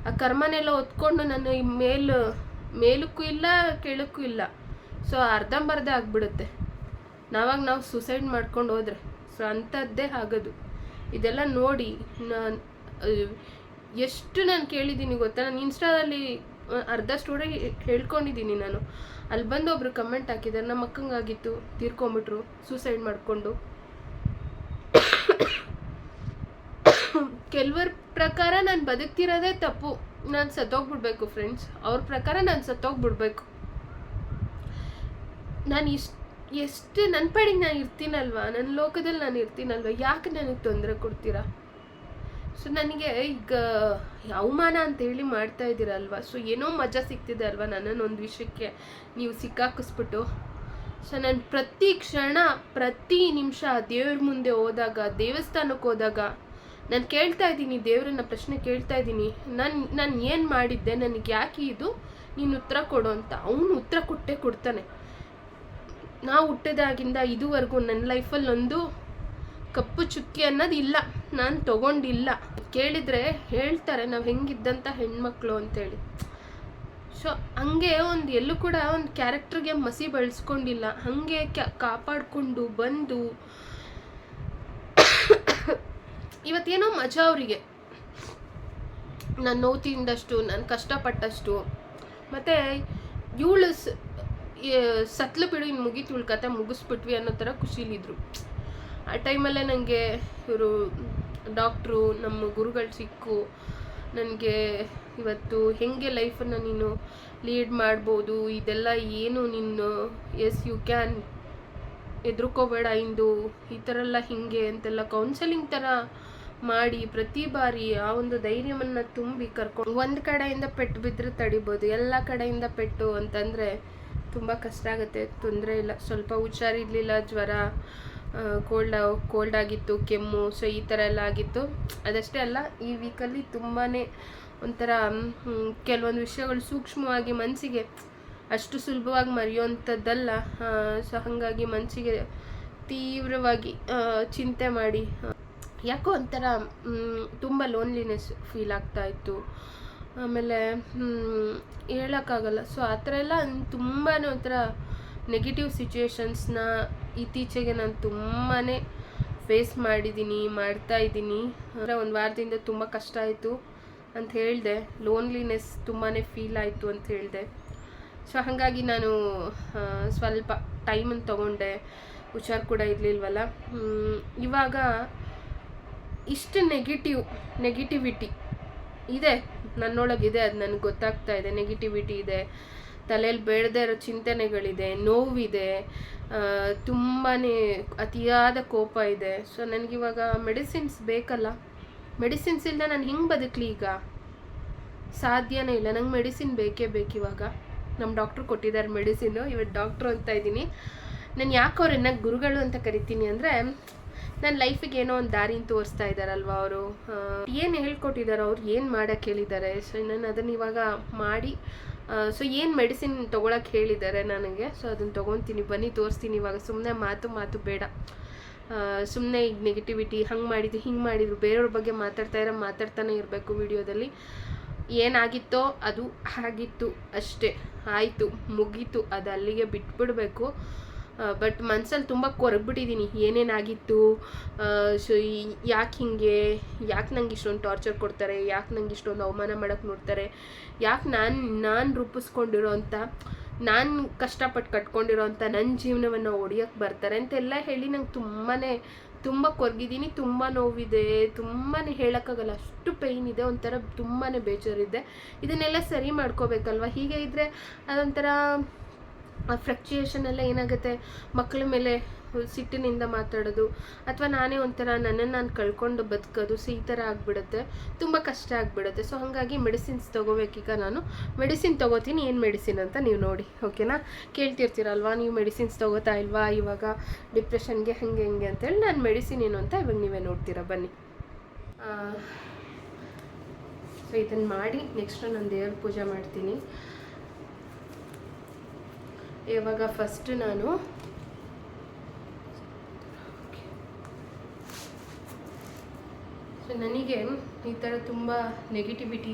ಆ ಕರ್ಮನೆಲ್ಲ ಹೊತ್ಕೊಂಡು ನಾನು ಈ ಮೇಲು, ಮೇಲಕ್ಕೂ ಇಲ್ಲ, ಕೆಳಕ್ಕೂ ಇಲ್ಲ. ಸೊ ಅರ್ಧಂಬರ್ಧ ಆಗ್ಬಿಡುತ್ತೆ. ನಾವಾಗ ನಾವು ಸುಸೈಡ್ ಮಾಡ್ಕೊಂಡು ಹೋದ್ರೆ ಸೊ ಅಂಥದ್ದೇ ಆಗೋದು. ಇದೆಲ್ಲ ನೋಡಿ ನಾನು ಎಷ್ಟು ನಾನು ಕೇಳಿದ್ದೀನಿ ಗೊತ್ತಾ? ನಾನು ಇನ್ಸ್ಟಾದಲ್ಲಿ ಅರ್ಧ ಸ್ಟೋರಿ ಹೇಳ್ಕೊಂಡಿದ್ದೀನಿ ನಾನು. ಅಲ್ಲಿ ಬಂದು ಒಬ್ರು ಕಮೆಂಟ್ ಹಾಕಿದ್ದಾರೆ ನಮ್ಮ ಅಕ್ಕಂಗಾಗಿತ್ತು, ತೀರ್ಕೊಂಬಿಟ್ರು ಸೂಸೈಡ್ ಮಾಡಿಕೊಂಡು. ಕೆಲವ್ರ ಪ್ರಕಾರ ನಾನು ಬದುಕ್ತಿರೋದೇ ತಪ್ಪು. ನಾನು ಸತ್ತೋಗ್ಬಿಡ್ಬೇಕು ಫ್ರೆಂಡ್ಸ್ ಅವ್ರ ಪ್ರಕಾರ ನಾನು ಸತ್ತೋಗ್ಬಿಡ್ಬೇಕು. ನಾನು ಇಷ್ಟು ಎಷ್ಟು ನನ್ನ ಪಾಡಿಗೆ ನಾನು ಇರ್ತೀನಲ್ವಾ? ನನ್ನ ಲೋಕದಲ್ಲಿ ನಾನು ಇರ್ತೀನಲ್ವಾ? ಯಾಕೆ ನನಗೆ ತೊಂದರೆ ಕೊಡ್ತೀರಾ? ಸೊ ನನಗೆ ಈಗ ಅವಮಾನ ಅಂತೇಳಿ ಮಾಡ್ತಾ ಇದ್ದೀರಲ್ವಾ ಸೊ ಏನೋ ಮಜಾ ಸಿಗ್ತಿದೆ ಅಲ್ವಾ ನನ್ನನ್ನು ಒಂದು ವಿಷಯಕ್ಕೆ? ನೀವು ಸಿಕ್ಕಾಕಿಸ್ಬಿಟ್ಟು. ಸೊ ನಾನು ಪ್ರತಿ ಕ್ಷಣ, ಪ್ರತಿ ನಿಮಿಷ ದೇವ್ರ ಮುಂದೆ ಹೋದಾಗ ದೇವಸ್ಥಾನಕ್ಕೆ ಹೋದಾಗ, ನಾನು ಕೇಳ್ತಾ ಇದ್ದೀನಿ, ದೇವರನ್ನ ಪ್ರಶ್ನೆ ಕೇಳ್ತಾ ಇದ್ದೀನಿ. ನಾನು ನಾನು ಏನು ಮಾಡಿದ್ದೆ? ನನಗೆ ಯಾಕೆ ಇದು? ನೀನು ಉತ್ತರ ಕೊಡು ಅಂತ. ಅವನು ಉತ್ತರ ಕೊಟ್ಟೇ ಕೊಡ್ತಾನೆ. ನಾವು ಹುಟ್ಟಿದಾಗಿಂದ ಇದುವರೆಗೂ ನನ್ನ ಲೈಫಲ್ಲಿ ಒಂದು ಕಪ್ಪು ಚುಕ್ಕಿ ಅನ್ನೋದು ಇಲ್ಲ. ನಾನು ತಗೊಂಡಿಲ್ಲ. ಕೇಳಿದರೆ ಹೇಳ್ತಾರೆ, ನಾವು ಹೆಂಗಿದ್ದಂಥ ಹೆಣ್ಮಕ್ಳು ಅಂತೇಳಿ. ಸೊ ಹಂಗೆ ಒಂದು ಎಲ್ಲೂ ಕೂಡ ಒಂದು ಕ್ಯಾರೆಕ್ಟ್ರಿಗೆ ಮಸಿ ಬಳಸ್ಕೊಂಡಿಲ್ಲ. ಹಾಗೆ ಕ್ಯಾ, ಕಾಪಾಡಿಕೊಂಡು ಬಂದು ಇವತ್ತೇನೋ ಮಜಾ ಅವರಿಗೆ. ನಾನು ನೋವು ತಿಂದಷ್ಟು ನಾನು ಕಷ್ಟಪಟ್ಟಷ್ಟು. ಮತ್ತು, ಇವಳು ಸತ್ಲು ಬಿಡು ಇನ್ನು ಮುಗೀತು ಉಳ್ಕತೆ ಕತೆ ಮುಗಿಸ್ಬಿಟ್ವಿ ಅನ್ನೋ ಥರ ಖುಷಿಲಿದ್ರು. ಆ ಟೈಮಲ್ಲೇ ನನಗೆ ಇವರು ಡಾಕ್ಟ್ರು, ನಮ್ಮ ಗುರುಗಳು ಸಿಕ್ಕು. ನನಗೆ ಇವತ್ತು ಹೆಂಗೆ ಲೈಫನ್ನು ನೀನು ಲೀಡ್ ಮಾಡ್ಬೋದು, ಇದೆಲ್ಲ ಏನು ನಿನ್ನ ಎಸ್ ಯು ಕ್ಯಾನ್ ಎದುರ್ಕೋಬೇಡ ಇಂದು. ಈ ಥರ ಎಲ್ಲ ಹಿಂಗೆ ಅಂತೆಲ್ಲ ಕೌನ್ಸೆಲಿಂಗ್ ಥರ ಮಾಡಿ ಪ್ರತಿ ಬಾರಿ ಆ ಒಂದು ಧೈರ್ಯವನ್ನು ತುಂಬಿ ಕರ್ಕೊಂಡು ಒಂದು ಕಡೆಯಿಂದ ಪೆಟ್ಟು ಬಿದ್ದರೆ ತಡಿಬೋದು, ಎಲ್ಲ ಕಡೆಯಿಂದ ಪೆಟ್ಟು ಅಂತಂದರೆ ತುಂಬ ಕಷ್ಟ ಆಗುತ್ತೆ, ತೊಂದರೆ ಇಲ್ಲ. ಸ್ವಲ್ಪ ಹುಷಾರಿರಲಿಲ್ಲ, ಜ್ವರ ಕೋಲ್ಡ್ ಕೋಲ್ಡ್ ಆಗಿತ್ತು, ಕೆಮ್ಮು ಸೊ ಈ ಥರ ಎಲ್ಲ ಆಗಿತ್ತು. ಅದಷ್ಟೇ ಅಲ್ಲ, ಈ ವೀಕಲ್ಲಿ ತುಂಬಾ ಒಂಥರ ಕೆಲವೊಂದು ವಿಷಯಗಳು ಸೂಕ್ಷ್ಮವಾಗಿ ಮನಸ್ಸಿಗೆ ಅಷ್ಟು ಸುಲಭವಾಗಿ ಮರೆಯುವಂಥದ್ದಲ್ಲ ಸೊ ಹಾಗಾಗಿ ಮನಸ್ಸಿಗೆ ತೀವ್ರವಾಗಿ ಚಿಂತೆ ಮಾಡಿ ಯಾಕೋ ಒಂಥರ ತುಂಬ ಲೋನ್ಲಿನೆಸ್ ಫೀಲ್ ಆಗ್ತಾ ಇತ್ತು. ಆಮೇಲೆ ಹೇಳೋಕ್ಕಾಗಲ್ಲ. ಸೊ ಆ ಥರ ಎಲ್ಲ ತುಂಬಾ ಒಂಥರ ನೆಗೆಟಿವ್ ಸಿಚುಯೇಷನ್ಸ್ನ ಇತ್ತೀಚೆಗೆ ನಾನು ತುಂಬಾ ಫೇಸ್ ಮಾಡಿದ್ದೀನಿ ಮಾಡ್ತಾ ಇದ್ದೀನಿ. ಅಂದರೆ ಒಂದು ವಾರದಿಂದ ತುಂಬ ಕಷ್ಟ ಆಯಿತು ಅಂತ ಹೇಳಿದೆ. ಲೋನ್ಲಿನೆಸ್ ತುಂಬಾ ಫೀಲ್ ಆಯಿತು ಅಂತ ಹೇಳಿದೆ. ಸೊ ಹಾಗಾಗಿ ನಾನು ಸ್ವಲ್ಪ ಟೈಮನ್ನು ತೊಗೊಂಡೆ. ಹುಷಾರು ಕೂಡ ಇರಲಿಲ್ವಲ್ಲ. ಇವಾಗ ಇಷ್ಟು ನೆಗೆಟಿವ್ ನೆಗೆಟಿವಿಟಿ ಇದೆ ನನ್ನೊಳಗಿದೆ ಅದು ನನಗೆ ಗೊತ್ತಾಗ್ತಾ ಇದೆ ನೆಗೆಟಿವಿಟಿ ಇದೆ ತಲೆಯಲ್ಲಿ ಬೆಳೆದೇ ಇರೋ ಚಿಂತನೆಗಳಿದೆ, ನೋವಿದೆ ತುಂಬಾ ಅತಿಯಾದ ಕೋಪ ಇದೆ. ಸೊ ನನಗಿವಾಗ ಮೆಡಿಸಿನ್ಸ್ ಬೇಕಲ್ಲ ಮೆಡಿಸಿನ್ಸ್ ಇಲ್ಲದೆ ನಾನು ಹಿಂಗೆ ಬದುಕಲಿ ಈಗ? ಸಾಧ್ಯನೇ ಇಲ್ಲ, ನಂಗೆ ಮೆಡಿಸಿನ್ ಬೇಕೇ ಬೇಕು ಇವಾಗ. ನಮ್ಮ ಡಾಕ್ಟ್ರು ಕೊಟ್ಟಿದ್ದಾರೆ ಮೆಡಿಸಿನ್ನು ಇವತ್ತು ಡಾಕ್ಟ್ರು ಅಂತ ಇದ್ದೀನಿ. ನಾನು ಯಾಕೆ ಅವ್ರನ್ನ ಗುರುಗಳು ಅಂತ ಕರಿತೀನಿ ಅಂದರೆ ನನ್ನ ಲೈಫಿಗೆ ಏನೋ ಒಂದು ದಾರಿನ ತೋರಿಸ್ತಾ ಇದ್ದಾರಲ್ವ ಅವರು? ಏನು ಹೇಳ್ಕೊಟ್ಟಿದ್ದಾರೆ ಅವ್ರು? ಏನು ಮಾಡೋಕ್ಕೆ ಹೇಳಿದ್ದಾರೆ? ಸೊ ನಾನು ಅದನ್ನು ಇವಾಗ ಮಾಡಿ ಸೊ ಏನು ಮೆಡಿಸಿನ್ ತೊಗೊಳಕ್ಕೆ ಹೇಳಿದ್ದಾರೆ ನನಗೆ? ಸೊ ಅದನ್ನು ತೊಗೊತೀನಿ. ಬನ್ನಿ, ತೋರಿಸ್ತೀನಿ ಇವಾಗ. ಸುಮ್ಮನೆ ಮಾತು ಮಾತು ಬೇಡ. ಸುಮ್ಮನೆ ಈಗ ನೆಗೆಟಿವಿಟಿ ಹಂಗೆ ಮಾಡಿದ್ರು ಹಿಂಗೆ ಮಾಡಿದ್ರು. ಬೇರೆಯವ್ರ ಬಗ್ಗೆ ಮಾತಾಡ್ತಾ ಇರೋ ಮಾತಾಡ್ತಾನೆ ಇರಬೇಕು ವಿಡಿಯೋದಲ್ಲಿ. ಏನಾಗಿತ್ತೋ ಅದು ಆಗಿತ್ತು ಅಷ್ಟೇ. ಆಯಿತು, ಮುಗೀತು. ಅದು ಅಲ್ಲಿಗೆ ಬಿಟ್ಬಿಡಬೇಕು. ಬಟ್ ಮನಸ್ಸಲ್ಲಿ ತುಂಬ ಕೊರಗ್ಬಿಟ್ಟಿದ್ದೀನಿ ಏನೇನಾಗಿತ್ತು? ಸೊ ಯಾಕೆ ಹಿಂಗೆ? ಯಾಕೆ ನಂಗೆ ಇಷ್ಟೊಂದು ಟಾರ್ಚರ್ ಕೊಡ್ತಾರೆ? ಯಾಕೆ ನಂಗೆ ಇಷ್ಟೊಂದು ಅವಮಾನ ಮಾಡೋಕ್ಕೆ ನೋಡ್ತಾರೆ? ಯಾಕೆ ನಾನು ನಾನು ರೂಪಿಸ್ಕೊಂಡಿರೋ ಅಂತ, ನಾನು ಕಷ್ಟಪಟ್ಟು ಕಟ್ಕೊಂಡಿರೋ ಅಂಥ ನನ್ನ ಜೀವನವನ್ನು ಒಡೆಯೋಕ್ಕೆ ಬರ್ತಾರೆ ಅಂತೆಲ್ಲ ಹೇಳಿ ನಂಗೆ ತುಂಬಾ ತುಂಬ ಕೊರಗಿದ್ದೀನಿ ತುಂಬ ನೋವಿದೆ. ತುಂಬಾ ಹೇಳೋಕ್ಕಾಗಲ್ಲ. ಅಷ್ಟು ಪೇಯ್ನ್ ಇದೆ. ಒಂಥರ ತುಂಬಾ ಬೇಜಾರಿದೆ. ಇದನ್ನೆಲ್ಲ ಸರಿ ಮಾಡ್ಕೋಬೇಕಲ್ವ? ಹೀಗೆ ಇದ್ದರೆ ಅದೊಂಥರ ಫ್ಲಕ್ಚುಯೇಷನ್ ಎಲ್ಲ ಏನಾಗುತ್ತೆ? ಮಕ್ಕಳ ಮೇಲೆ ಸಿಟ್ಟಿನಿಂದ ಮಾತಾಡೋದು, ಅಥವಾ ನಾನೇ ಒಂಥರ ನನ್ನನ್ನು ನಾನು ಕಳ್ಕೊಂಡು ಬದುಕೋದು, ಸೊ ಈ ಥರ ಆಗಿಬಿಡುತ್ತೆ. ತುಂಬ ಕಷ್ಟ ಆಗಿಬಿಡುತ್ತೆ. ಸೊ ಹಾಗಾಗಿ ಮೆಡಿಸಿನ್ಸ್ ತೊಗೋಬೇಕೀಗ ನಾನು. ಮೆಡಿಸಿನ್ ತೊಗೋತೀನಿ, ಏನು ಮೆಡಿಸಿನ್ ಅಂತ ನೀವು ನೋಡಿ ಓಕೆನಾ ಕೇಳ್ತಿರ್ತೀರಲ್ವಾ, ನೀವು ಮೆಡಿಸಿನ್ಸ್ ತೊಗೋತಾ ಇಲ್ವಾ? ಇವಾಗ ಡಿಪ್ರೆಷನ್ಗೆ ಹಾಗೆ ಹೆಂಗೆ ಅಂತೇಳಿ ನಾನು ಮೆಡಿಸಿನ್ ಏನು ಅಂತ ಇವಾಗ ನೀವೇ ನೋಡ್ತೀರಾ, ಬನ್ನಿ. ಸೊ ಇದನ್ನು ಮಾಡಿ ನೆಕ್ಸ್ಟ್ ನಾನು ದೇವ್ರ ಪೂಜೆ ಮಾಡ್ತೀನಿ. ಇವಾಗ ಫಸ್ಟ್ ನಾನು ಸೊ ನನಗೆ ಈ ಥರ ತುಂಬ ನೆಗೆಟಿವಿಟಿ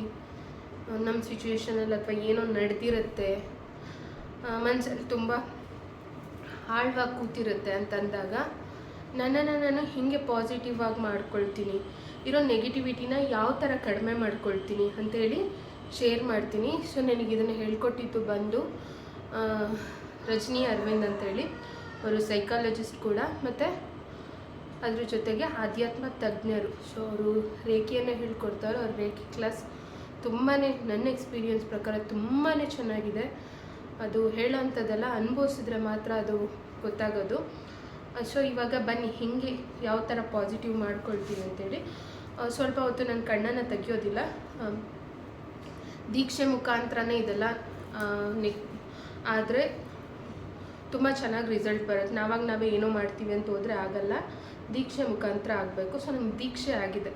ನಮ್ಮ ಸಿಚುವೇಶನಲ್ಲಿ ಅಥವಾ ಏನೋ ನಡೆದಿರುತ್ತೆ ಮನಸ್ಸಲ್ಲಿ ತುಂಬ ಆಳ್ವಾಗಿ ಕೂತಿರುತ್ತೆ ಅಂತಂದಾಗ ನನ್ನನ್ನು ನಾನು ಹಿಂಗೆ ಪಾಸಿಟಿವ್ ಆಗಿ ಮಾಡ್ಕೊಳ್ತೀನಿ. ಇರೋ ನೆಗೆಟಿವಿಟಿನ ಯಾವ ಥರ ಕಡಿಮೆ ಮಾಡ್ಕೊಳ್ತೀನಿ ಅಂತೇಳಿ ಶೇರ್ ಮಾಡ್ತೀನಿ. ಸೊ ನನಗೆ ಇದನ್ನು ಹೇಳ್ಕೊಟ್ಟಿದ್ದು ಬಂದು ರಜನಿ ಅರವಿಂದ್ ಅಂತೇಳಿ. ಅವರು ಸೈಕಾಲಜಿಸ್ಟ್ ಕೂಡ. ಮತ್ತು ಅದ್ರ ಜೊತೆಗೆ ಆಧ್ಯಾತ್ಮ ತಜ್ಞರು. ಸೊ ಅವರು ರೇಖೆಯನ್ನು ಹೇಳ್ಕೊಡ್ತಾರೋ ಅವ್ರ ರೇಖೆ ಕ್ಲಾಸ್ ತುಂಬಾ ನನ್ನ ಎಕ್ಸ್ಪೀರಿಯನ್ಸ್ ಪ್ರಕಾರ ತುಂಬಾ ಚೆನ್ನಾಗಿದೆ. ಅದು ಹೇಳೋಂಥದ್ದೆಲ್ಲ ಅನುಭವಿಸಿದ್ರೆ ಮಾತ್ರ ಅದು ಗೊತ್ತಾಗೋದು. ಸೊ ಇವಾಗ ಬನ್ನಿ, ಹೇಗೆ, ಯಾವ ಥರ ಪಾಸಿಟಿವ್ ಮಾಡ್ಕೊಳ್ತೀವಿ ಅಂತೇಳಿ. ಸ್ವಲ್ಪ ಹೊತ್ತು ನನ್ನ ಕಣ್ಣನ್ನು ತೆಗಿಯೋದಿಲ್ಲ. ದೀಕ್ಷೆ ಮುಖಾಂತರನೇ ಇದೆಲ್ಲ ಆದರೆ ತುಂಬ ಚೆನ್ನಾಗಿ ರಿಸಲ್ಟ್ ಬರುತ್ತೆ. ನಾವಾಗ ನಾವೇ ಏನೋ ಮಾಡ್ತೀವಿ ಅಂತ ಹೋದರೆ ಆಗಲ್ಲ. ದೀಕ್ಷೆ ಮುಖಾಂತರ ಆಗಬೇಕು. ಸೊ, ನಮ್ಗೆ ದೀಕ್ಷೆ ಆಗಿದೆ.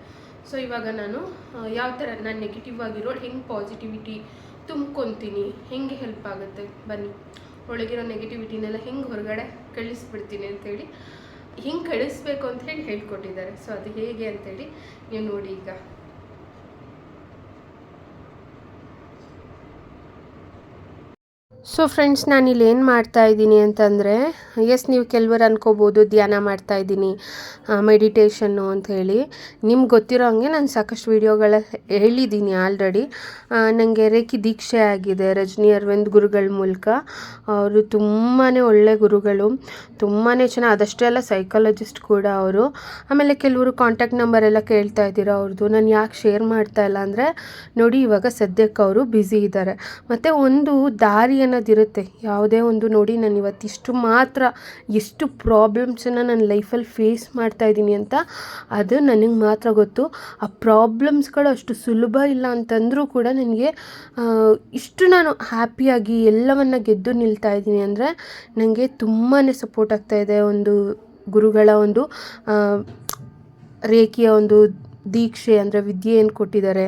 ಸೊ, ಇವಾಗ ನಾನು ಯಾವ ಥರ ನಾನು ನೆಗೆಟಿವ್ ಆಗಿರೋ ಹೆಂಗೆ ಪಾಸಿಟಿವಿಟಿ ತುಂಬ್ಕೊತೀನಿ, ಹೆಂಗೆ ಹೆಲ್ಪ್ ಆಗುತ್ತೆ? ಬನ್ನಿ. ಒಳಗಿರೋ ನೆಗೆಟಿವಿಟಿನೆಲ್ಲ ಹೆಂಗೆ ಹೊರಗಡೆ ಕಳಿಸ್ಬಿಡ್ತೀನಿ ಅಂಥೇಳಿ ಹಿಂಗೆ ಕಳಿಸ್ಬೇಕು ಅಂತ ಹೇಳಿ ಹೇಳ್ಕೊಟ್ಟಿದ್ದಾರೆ. ಸೊ, ಅದು ಹೇಗೆ ಅಂತೇಳಿ ನೀವು ನೋಡಿ ಈಗ. ಸೊ ಫ್ರೆಂಡ್ಸ್ ನಾನಿಲ್ಲಿ ಏನು ಮಾಡ್ತಾ ಇದ್ದೀನಿ ಅಂತಂದರೆ ಎಸ್ ನೀವು ಕೆಲವರು ಅನ್ಕೋಬೋದು, ಧ್ಯಾನ ಮಾಡ್ತಾ ಇದ್ದೀನಿ ಮೆಡಿಟೇಷನ್ನು ಅಂತ ಹೇಳಿ. ನಿಮ್ಗೆ ಗೊತ್ತಿರೋ ಹಂಗೆ ನಾನು ಸಾಕಷ್ಟು ವೀಡಿಯೋಗಳ ಹೇಳಿದ್ದೀನಿ ಆಲ್ರೆಡಿ ನನಗೆ ರೇಖಿ ದೀಕ್ಷೆ ಆಗಿದೆ, ರಜನಿ ಅರವಿಂದ್ ಗುರುಗಳ ಮೂಲಕ. ಅವರು ತುಂಬಾ ಒಳ್ಳೆ ಗುರುಗಳು ತುಂಬಾ ಚೆನ್ನಾಗಿ, ಅದಷ್ಟೇ ಅಲ್ಲ ಸೈಕಾಲಜಿಸ್ಟ್ ಕೂಡ ಅವರು. ಆಮೇಲೆ ಕೆಲವರು ಕಾಂಟ್ಯಾಕ್ಟ್ ನಂಬರ್ ಎಲ್ಲ ಕೇಳ್ತಾ ಇದ್ದೀರಾ ಅವ್ರದ್ದು ನಾನು ಯಾಕೆ ಶೇರ್ ಮಾಡ್ತಾ ಇಲ್ಲ ಅಂದರೆ, ನೋಡಿ ಇವಾಗ ಸದ್ಯಕ್ಕೆ ಅವರು ಬ್ಯುಸಿ ಇದ್ದಾರೆ ಮತ್ತು ಒಂದು ದಾರಿಯನ್ನು ಥರದ್ದಿರುತ್ತೆ ಯಾವುದೇ ಒಂದು ನೋಡಿ ನಾನು ಇವತ್ತಿಷ್ಟು ಮಾತ್ರ ಎಷ್ಟು ಪ್ರಾಬ್ಲಮ್ಸನ್ನು ನನ್ನ ಲೈಫಲ್ಲಿ ಫೇಸ್ ಮಾಡ್ತಾ ಇದ್ದೀನಿ ಅಂತ ಅದು ನನಗೆ ಮಾತ್ರ ಗೊತ್ತು. ಆ ಪ್ರಾಬ್ಲಮ್ಸ್ಗಳು ಅಷ್ಟು ಸುಲಭ ಇಲ್ಲ ಅಂತಂದರೂ ಕೂಡ ನನಗೆ ಇಷ್ಟು ನಾನು ಹ್ಯಾಪಿಯಾಗಿ ಎಲ್ಲವನ್ನು ಗೆದ್ದು ನಿಲ್ತಾ ಇದ್ದೀನಿ ಅಂದರೆ ನನಗೆ ತುಂಬಾ ಸಪೋರ್ಟ್ ಆಗ್ತಾಯಿದೆ ಒಂದು ಗುರುಗಳ ಒಂದು ರೇಖೆಯ ಒಂದು ದೀಕ್ಷೆ ಅಂದರೆ ವಿದ್ಯೆ ಏನು ಕೊಟ್ಟಿದ್ದಾರೆ,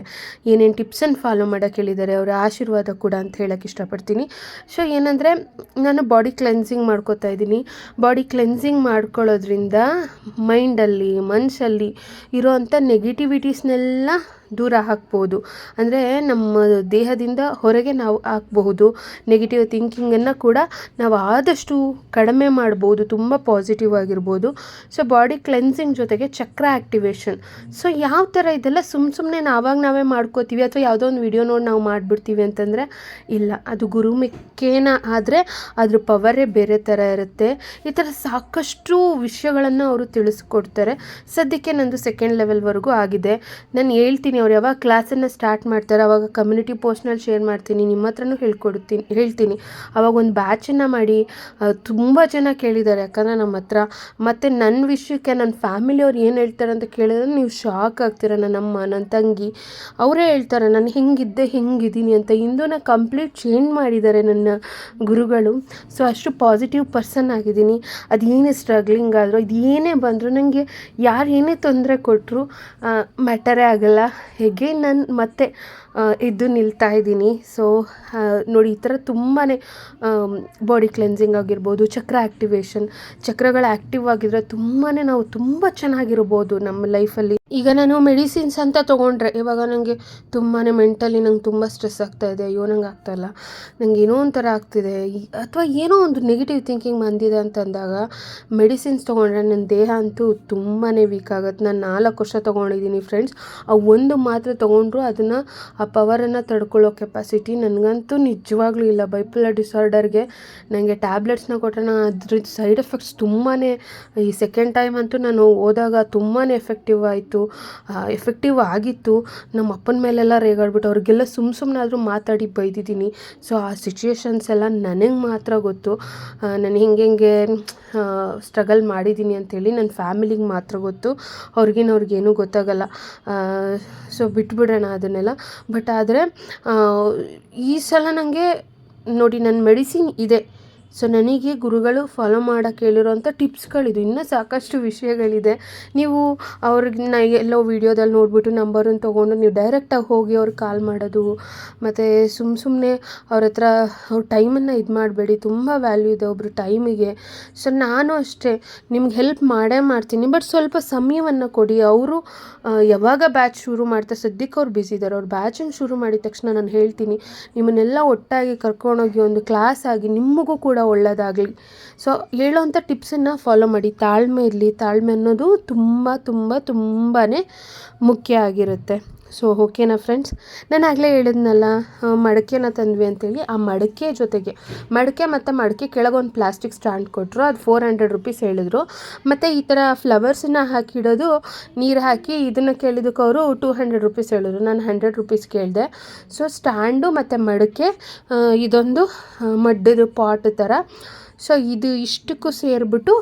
ಏನೇನು ಟಿಪ್ಸನ್ನು ಫಾಲೋ ಮಾಡೋಕ್ಕೆ ಹೇಳಿದ್ದಾರೆ, ಅವರ ಆಶೀರ್ವಾದ ಕೂಡ ಅಂತ ಹೇಳೋಕ್ಕೆ ಇಷ್ಟಪಡ್ತೀನಿ. ಸೊ ಏನಂದರೆ ನಾನು ಬಾಡಿ ಕ್ಲೆನ್ಸಿಂಗ್ ಮಾಡ್ಕೋತಾ ಇದ್ದೀನಿ. ಬಾಡಿ ಕ್ಲೆನ್ಸಿಂಗ್ ಮಾಡ್ಕೊಳ್ಳೋದ್ರಿಂದ ಮೈಂಡಲ್ಲಿ ಮನಸ್ಸಲ್ಲಿ ಇರೋವಂಥ ನೆಗೆಟಿವಿಟೀಸ್ನೆಲ್ಲ ದೂರ ಹಾಕ್ಬೋದು. ಅಂದರೆ ನಮ್ಮ ದೇಹದಿಂದ ಹೊರಗೆ ನಾವು ಹಾಕ್ಬಹುದು. ನೆಗೆಟಿವ್ ಥಿಂಕಿಂಗನ್ನು ಕೂಡ ನಾವು ಆದಷ್ಟು ಕಡಿಮೆ ಮಾಡ್ಬೋದು, ತುಂಬ ಪಾಸಿಟಿವ್ ಆಗಿರ್ಬೋದು. ಸೊ ಬಾಡಿ ಕ್ಲೆನ್ಸಿಂಗ್ ಜೊತೆಗೆ ಚಕ್ರ ಆ್ಯಕ್ಟಿವೇಶನ್ ಸೊ ಯಾವ ಥರ ಇದೆಲ್ಲ ಸುಮ್ಮ ಸುಮ್ಮನೆ ನಾವಾಗ ನಾವೇ ಮಾಡ್ಕೋತೀವಿ ಅಥವಾ ಯಾವುದೋ ಒಂದು ವಿಡಿಯೋ ನೋಡಿ ನಾವು ಮಾಡಿಬಿಡ್ತೀವಿ ಅಂತಂದರೆ ಇಲ್ಲ. ಅದು ಗುರುಮಿಕ್ಕೇನ ಆದರೆ ಅದ್ರ ಪವರೇ ಬೇರೆ ಥರ ಇರುತ್ತೆ. ಈ ಥರ ಸಾಕಷ್ಟು ವಿಷಯಗಳನ್ನು ಅವರು ತಿಳಿಸ್ಕೊಡ್ತಾರೆ. ಸದ್ಯಕ್ಕೆ ನಂದು ಸೆಕೆಂಡ್ ಲೆವೆಲ್ವರೆಗೂ ಆಗಿದೆ. ನಾನು ಹೇಳ್ತೀನಿ ಅವ್ರು ಯಾವಾಗ ಕ್ಲಾಸನ್ನು ಸ್ಟಾರ್ಟ್ ಮಾಡ್ತಾರೆ, ಅವಾಗ ಕಮ್ಯುನಿಟಿ ಪೋಸ್ಟ್ನಲ್ಲಿ ಶೇರ್ ಮಾಡ್ತೀನಿ, ನಿಮ್ಮ ಹತ್ರನೂ ಹೇಳ್ಕೊಡ್ತೀನಿ, ಹೇಳ್ತೀನಿ. ಅವಾಗ ಒಂದು ಬ್ಯಾಚನ್ನು ಮಾಡಿ ತುಂಬ ಜನ ಕೇಳಿದ್ದಾರೆ. ಯಾಕಂದರೆ ನಮ್ಮ ಹತ್ರ ಮತ್ತು ನನ್ನ ವಿಷಯಕ್ಕೆ ನನ್ನ ಫ್ಯಾಮಿಲಿಯವ್ರು ಏನು ಹೇಳ್ತಾರೆ ಅಂತ ಕೇಳಿದ್ರೆ ನೀವು ಶಾಕ್ ಆಗ್ತೀರ ನನ್ನ ಅಮ್ಮ, ನನ್ನ ತಂಗಿ? ಅವರೇ ಹೇಳ್ತಾರೆ, ನಾನು ಹೆಂಗಿದ್ದೆ ಹೆಂಗಿದ್ದೀನಿ ಅಂತ ಇಂದು ಕಂಪ್ಲೀಟ್ ಚೇಂಜ್ ಮಾಡಿದ್ದಾರೆ ನನ್ನ ಗುರುಗಳು. ಸೊ ಅಷ್ಟು ಪಾಸಿಟಿವ್ ಪರ್ಸನ್ ಆಗಿದ್ದೀನಿ. ಅದೇನೇ ಸ್ಟ್ರಗ್ಲಿಂಗ್ ಆದರೂ ಇದು ಏನೇ ಬಂದರೂ ನನಗೆ ಯಾರು ಏನೇ ತೊಂದರೆ ಕೊಟ್ಟರು ಮ್ಯಾಟರೇ ಆಗಲ್ಲ. ಹೇಗೆ ನಾನು ಮತ್ತೆ ಎದ್ದು ನಿಲ್ತಾ ಇದ್ದೀನಿ. ಸೊ ನೋಡಿ, ಈ ಥರ ತುಂಬಾ ಬಾಡಿ ಕ್ಲೆನ್ಸಿಂಗ್ ಆಗಿರ್ಬೋದು, ಚಕ್ರ ಆ್ಯಕ್ಟಿವೇಶನ್ ಚಕ್ರಗಳು ಆ್ಯಕ್ಟಿವ್ ಆಗಿದ್ರೆ ತುಂಬಾ ನಾವು ತುಂಬ ಚೆನ್ನಾಗಿರ್ಬೋದು ನಮ್ಮ ಲೈಫಲ್ಲಿ ಈಗ ನಾನು ಮೆಡಿಸಿನ್ಸ್ ಅಂತ ತೊಗೊಂಡ್ರೆ, ಇವಾಗ ನನಗೆ ತುಂಬಾ ಮೆಂಟಲಿ ನಂಗೆ ತುಂಬ ಸ್ಟ್ರೆಸ್ ಆಗ್ತಾ ಇದೆ. ಅಯ್ಯೋ, ನಂಗೆ ಆಗ್ತಾಯಿಲ್ಲ ನಂಗೆ ಏನೋ ಒಂಥರ ಆಗ್ತಿದೆ. ಅಥವಾ ಏನೋ ಒಂದು ನೆಗೆಟಿವ್ ಥಿಂಕಿಂಗ್ ಬಂದಿದೆ ಅಂತ ಅಂದಾಗ ಮೆಡಿಸಿನ್ಸ್ ತೊಗೊಂಡ್ರೆ ನನ್ನ ದೇಹ ಅಂತೂ ತುಂಬಾ ವೀಕ್ ಆಗುತ್ತೆ. ನಾನು ನಾಲ್ಕು ವರ್ಷ ತೊಗೊಂಡಿದ್ದೀನಿ ಫ್ರೆಂಡ್ಸ್ ಆ ಒಂದು ಮಾತ್ರೆ ತೊಗೊಂಡ್ರು ಅದನ್ನು ಆ ಪವರನ್ನು ತಡ್ಕೊಳ್ಳೋ ಕೆಪಾಸಿಟಿ ನನಗಂತೂ ನಿಜವಾಗ್ಲೂ ಇಲ್ಲ. ಬೈಪುಲರ್ ಡಿಸಾರ್ಡರ್ಗೆ ನನಗೆ ಟ್ಯಾಬ್ಲೆಟ್ಸ್ನ ಕೊಟ್ಟರೆ ನಾನು ಅದ್ರ ಸೈಡ್ ಎಫೆಕ್ಟ್ಸ್ ತುಂಬಾ ಈ ಸೆಕೆಂಡ್ ಟೈಮ್ ಅಂತೂ ನಾನು ಹೋದಾಗ ತುಂಬಾ ಎಫೆಕ್ಟಿವ್ ಆಯಿತು. ಎಫೆಕ್ಟಿವ್ ಆಗಿತ್ತು. ನಮ್ಮ ಅಪ್ಪನ ಮೇಲೆಲ್ಲ ರೇಗಾಡ್ಬಿಟ್ಟು ಅವ್ರಿಗೆಲ್ಲ ಸುಮ್ಮ ಸುಮ್ಮನಾದರೂ ಮಾತಾಡಿ ಬೈದಿದ್ದೀನಿ. ಸೊ, ಆ ಸಿಚುಯೇಷನ್ಸ್ ಎಲ್ಲ ನನಗೆ ಮಾತ್ರ ಗೊತ್ತು. ನಾನು ಹೆಂಗೆ ಹೆಂಗೆ ಸ್ಟ್ರಗಲ್ ಮಾಡಿದ್ದೀನಿ ಅಂಥೇಳಿ ನನ್ನ ಫ್ಯಾಮಿಲಿಗೆ ಮಾತ್ರ ಗೊತ್ತು. ಅವ್ರಿಗೇನವ್ರಿಗೇನೂ ಗೊತ್ತಾಗಲ್ಲ. ಸೊ, ಬಿಟ್ಬಿಡೋಣ ಅದನ್ನೆಲ್ಲ. ಬಟ್ ಆದರೆ ಈ ಸಲ ನನಗೆ ನೋಡಿ ನನ್ನ ಮೆಡಿಸಿನ್ ಇದೆ. ಸೊ ನನಗೆ ಗುರುಗಳು ಫಾಲೋ ಮಾಡೋಕ್ಕೆ ಹೇಳಿರೋಂಥ ಟಿಪ್ಸ್ಗಳಿದು. ಇನ್ನೂ ಸಾಕಷ್ಟು ವಿಷಯಗಳಿದೆ. ನೀವು ಅವ್ರಿಗೆ ನಾ ಎಲ್ಲೋ ವೀಡಿಯೋದಲ್ಲಿ ನೋಡಿಬಿಟ್ಟು ನಂಬರನ್ನು ತೊಗೊಂಡು ನೀವು ಡೈರೆಕ್ಟಾಗಿ ಹೋಗಿ ಅವ್ರಿಗೆ ಕಾಲ್ ಮಾಡೋದು, ಮತ್ತು ಸುಮ್ಮ ಸುಮ್ಮನೆ ಅವ್ರ ಹತ್ರ ಅವ್ರ ಟೈಮನ್ನು ಇದು ಮಾಡಬೇಡಿ. ತುಂಬ ವ್ಯಾಲ್ಯೂ ಇದೆ ಒಬ್ಬರು ಟೈಮಿಗೆ ಸೊ ನಾನು ಅಷ್ಟೇ ನಿಮ್ಗೆ ಹೆಲ್ಪ್ ಮಾಡೇ ಮಾಡ್ತೀನಿ. ಬಟ್ ಸ್ವಲ್ಪ ಸಮಯವನ್ನು ಕೊಡಿ. ಅವರು ಯಾವಾಗ ಬ್ಯಾಚ್ ಶುರು ಮಾಡ್ತಾರೆ, ಸದ್ಯಕ್ಕೆ ಅವ್ರು ಬ್ಯುಸಿ ಇದ್ದಾರೆ ಅವ್ರು ಬ್ಯಾಚನ್ನು ಶುರು ಮಾಡಿದ ತಕ್ಷಣ ನಾನು ಹೇಳ್ತೀನಿ, ನಿಮ್ಮನ್ನೆಲ್ಲ ಒಟ್ಟಾಗಿ ಕರ್ಕೊಂಡೋಗಿ ಒಂದು ಕ್ಲಾಸ್ ಆಗಿ ನಿಮಗೂ ಕೂಡ ಒಳ್ಳೆಯದಾಗಲಿ ಸೊ ಹೇಳೋವಂಥ ಟಿಪ್ಸನ್ನು ಫಾಲೋ ಮಾಡಿ. ತಾಳ್ಮೆ ಇರಲಿ. ತಾಳ್ಮೆ ಅನ್ನೋದು ತುಂಬ ತುಂಬ ತುಂಬಾ ಮುಖ್ಯ ಆಗಿರುತ್ತೆ. ಸೊ ಓಕೆನಾ ಫ್ರೆಂಡ್ಸ್ ನಾನು ಆಗಲೇ ಹೇಳಿದ್ನಲ್ಲ ಮಡಕೆನ ತಂದ್ವಿ ಅಂತೇಳಿ. ಆ ಮಡಕೆ ಜೊತೆಗೆ, ಮಡಕೆ ಮತ್ತು ಮಡಕೆ ಒಂದು ಪ್ಲಾಸ್ಟಿಕ್ ಸ್ಟ್ಯಾಂಡ್ ಕೊಟ್ಟರು ಅದು ಫೋರ್ ಹಂಡ್ರೆಡ್ ರುಪೀಸ್ ಹೇಳಿದ್ರು. ಮತ್ತು ಈ ಥರ ಫ್ಲವರ್ಸನ್ನ ಹಾಕಿಡೋದು, ನೀರು ಹಾಕಿ ಇದನ್ನು ಕೇಳಿದಕ್ಕೆ ಅವರು ಟೂ ಹಂಡ್ರೆಡ್ ರುಪೀಸ್ ಹೇಳಿದ್ರು. ನಾನು ಹಂಡ್ರೆಡ್ ರುಪೀಸ್ ಕೇಳಿದೆ. ಸೊ ಸ್ಟ್ಯಾಂಡು ಮತ್ತು ಮಡಕೆ ಇದೊಂದು ಮಡ್ಡದ ಪಾಟ್ ಥರ ಸೊ ಇದು ಇಷ್ಟಕ್ಕೂ ಸೇರಿಬಿಟ್ಟು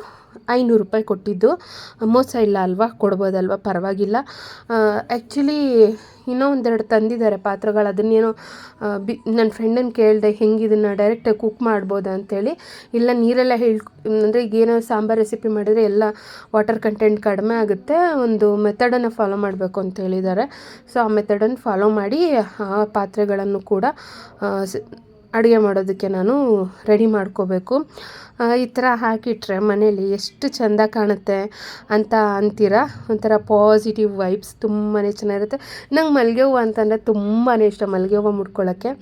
ಐನೂರು ರೂಪಾಯಿ ಕೊಟ್ಟಿದ್ದು. ಮೋಸ ಇಲ್ಲ ಅಲ್ವಾ? ಕೊಡ್ಬೋದಲ್ವ? ಪರವಾಗಿಲ್ಲ. ಆ್ಯಕ್ಚುಲಿ ಇನ್ನೂ ಒಂದೆರಡು ತಂದಿದ್ದಾರೆ ಪಾತ್ರೆಗಳು. ಅದನ್ನೇನೋ ಬಿ ನನ್ನ ಫ್ರೆಂಡನ್ನು ಕೇಳಿದೆ, ಹೆಂಗೆ ಇದನ್ನು ಡೈರೆಕ್ಟಾಗಿ ಕುಕ್ ಮಾಡ್ಬೋದಾ? ಅಂತೇಳಿ. ಇಲ್ಲ, ನೀರೆಲ್ಲ ಹೇಳ್, ಅಂದರೆ ಈಗ ಏನೋ ಸಾಂಬಾರು ರೆಸಿಪಿ ಮಾಡಿದರೆ ಎಲ್ಲ ವಾಟರ್ ಕಂಟೆಂಟ್ ಕಡಿಮೆ ಆಗುತ್ತೆ. ಒಂದು ಮೆಥಡನ್ನು ಫಾಲೋ ಮಾಡಬೇಕು ಅಂತ ಹೇಳಿದ್ದಾರೆ. ಸೊ ಆ ಮೆಥಡನ್ನು ಫಾಲೋ ಮಾಡಿ, ಆ ಪಾತ್ರೆಗಳನ್ನು ಕೂಡ ಅಡುಗೆ ಮಾಡೋದಕ್ಕೆ ನಾನು ರೆಡಿ ಮಾಡ್ಕೋಬೇಕು. ಈ ಥರ ಹಾಕಿಟ್ರೆ ಮನೇಲಿ ಎಷ್ಟು ಚೆಂದ ಕಾಣುತ್ತೆ ಅಂತ ಅಂತೀರಾ? ಒಂಥರ ಪಾಸಿಟಿವ್ ವೈಬ್ಸ್ ತುಂಬಾ ಚೆನ್ನಾಗಿರುತ್ತೆ. ನಂಗೆ ಮಲ್ಲಿಗೆ ಹೂವು ಅಂತಂದರೆ ತುಂಬಾ ಇಷ್ಟ ಮಲ್ಲಿಗೆ ಹೂವು ಮುಡ್ಕೊಳ್ಳೋಕ್ಕೆ